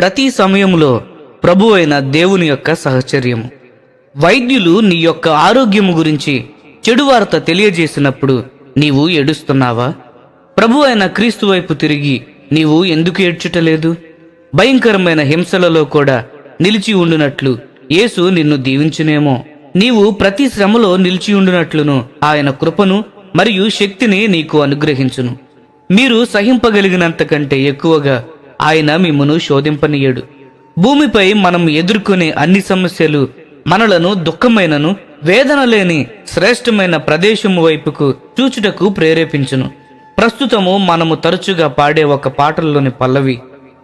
ప్రతి సమయంలో ప్రభు అయిన దేవుని యొక్క సహచర్యము. వైద్యులు నీ యొక్క ఆరోగ్యము గురించి చెడు వార్త తెలియజేసినప్పుడు నీవు ఏడుస్తున్నావా? ప్రభు అయిన క్రీస్తు వైపు తిరిగి నీవు ఎందుకు ఏడ్చుటలేదు? భయంకరమైన హింసలలో కూడా నిలిచి ఉండునట్లు యేసు నిన్ను దీవించునేమో. నీవు ప్రతి శ్రమలో నిలిచి ఉండునట్లును ఆయన కృపను మరియు శక్తిని నీకు అనుగ్రహించును. మీరు సహింపగలిగినంత కంటే ఎక్కువగా ఆయన మిమ్మను శోధింపనీయడు. భూమిపై మనం ఎదుర్కొనే అన్ని సమస్యలు మనలను దుఃఖమైనను వేదన లేని శ్రేష్టమైన ప్రదేశము వైపుకు చూచుటకు ప్రేరేపించును. ప్రస్తుతము మనము తరచుగా పాడే ఒక పాటల్లోని పల్లవి.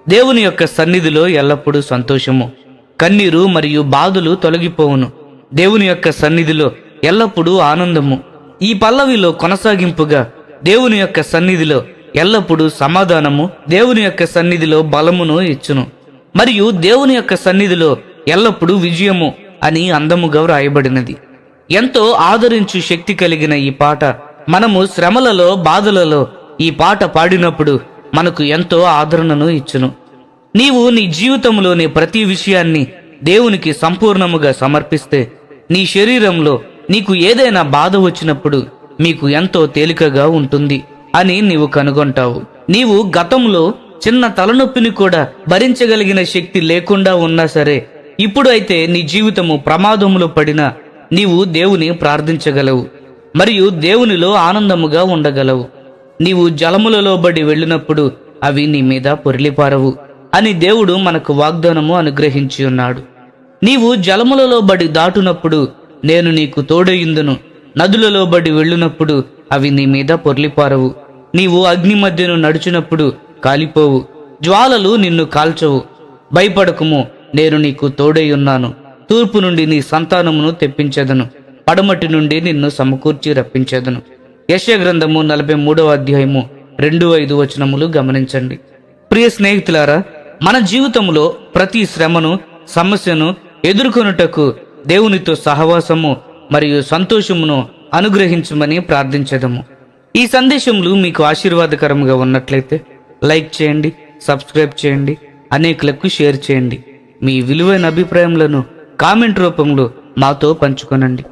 దేవుని యొక్క సన్నిధిలో ఎల్లప్పుడూ సంతోషము. కన్నీరు మరియు బాధలు తొలగిపోవును. దేవుని యొక్క సన్నిధిలో ఎల్లప్పుడూ ఆనందము. ఈ పల్లవిలో కొనసాగింపుగా దేవుని యొక్క సన్నిధిలో ఎల్లప్పుడూ సమాధానము దేవుని యొక్క సన్నిధిలో బలమును ఇచ్చును. మరియు దేవుని యొక్క సన్నిధిలో ఎల్లప్పుడూ విజయము అని అందముగా వ్రాయబడినది. ఎంతో ఆదరించు శక్తి కలిగిన ఈ పాట. మనము శ్రమలలో బాధలలో ఈ పాట పాడినప్పుడు మనకు ఎంతో ఆదరణను ఇచ్చును. నీవు నీ జీవితంలోని ప్రతి విషయాన్ని దేవునికి సంపూర్ణముగా సమర్పిస్తే నీ శరీరంలో నీకు ఏదైనా బాధ వచ్చినప్పుడు మీకు ఎంతో తేలికగా ఉంటుంది. అని నీవు కనుగొంటావు. నీవు గతంలో చిన్న తలనొప్పిని కూడా భరించగలిగిన శక్తి లేకుండా ఉన్నా సరే ఇప్పుడు అయితే నీ జీవితము ప్రమాదములో పడినా నీవు దేవుని ప్రార్థించగలవు. మరియు దేవునిలో ఆనందముగా ఉండగలవు. నీవు జలములలో బడి వెళ్ళినప్పుడు అవి నీ మీద పొరిలిపారవు అని దేవుడు మనకు వాగ్దానము అనుగ్రహించి ఉన్నాడు. నీవు జలములలో బడి దాటునప్పుడు నేను నీకు తోడయుందును. నదులలో బడి వెళ్ళినప్పుడు అవి నీ మీద పొర్లిపారవు. నీవు అగ్ని మధ్యను నడుచునప్పుడు కాలిపోవు. జ్వాలలు నిన్ను కాల్చవు. భయపడకుము నేను నీకు తోడై ఉన్నాను. తూర్పు నుండి నీ సంతానమును తెప్పించెదను. పడమటి నుండి నిన్ను సమకూర్చి రప్పించెదను. యశ గ్రంథము నలభై మూడవ అధ్యాయము రెండు ఐదు వచనములు గమనించండి. ప్రియ స్నేహితులారా మన జీవితంలో ప్రతి శ్రమను సమస్యను ఎదుర్కొనుటకు దేవునితో సహవాసము మరియు సంతోషమును అనుగ్రహించమని ప్రార్థించదము. ఈ సందేశములు మీకు ఆశీర్వాదకరంగా ఉన్నట్లయితే లైక్ చేయండి సబ్స్క్రైబ్ చేయండి అనేకులకు షేర్ చేయండి. మీ విలువైన అభిప్రాయములను కామెంట్ రూపంలో మాతో పంచుకొనండి.